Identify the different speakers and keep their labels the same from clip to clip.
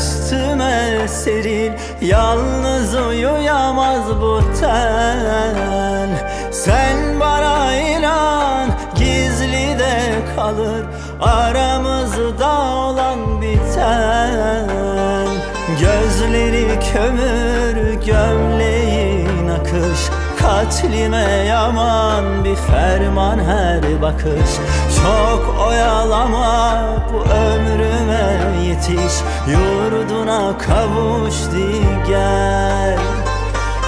Speaker 1: Üstüme seril Yalnız uyuyamaz bu ten. Sen bana inan gizli de kalır Aramızda olan biten. Gözleri kömür gömleğin akış Katlime yaman bir ferman her bakış. Çok oyalama bu ömrüme yetiş Yurduna kavuş gel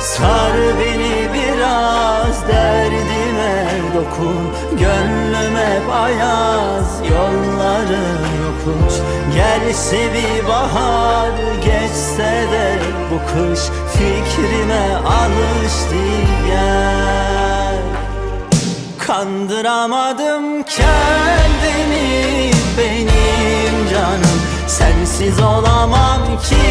Speaker 1: Sar beni biraz derdime dokun Gönlüme bayaz yolları yokuş. Gelse bir bahar geçse de bu kış Fikrime alıştı gel Kandıramadım kendimi canım Sensiz olamam ki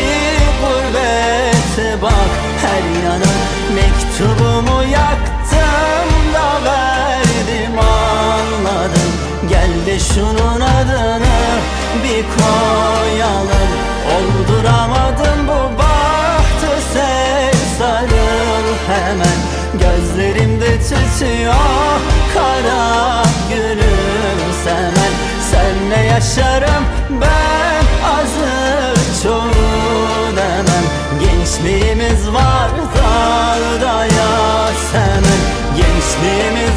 Speaker 1: gurbete bak. Her yanım Mektubumu yaktım da verdim anladım. Gel de şunun adını bir koyalım. Olduramadım bu bahtı sen hemen. Gözlerimde tütüyor kara gülüm semen Senle yaşarım ben Gençliğimiz var dağda yasemen Gençliğimiz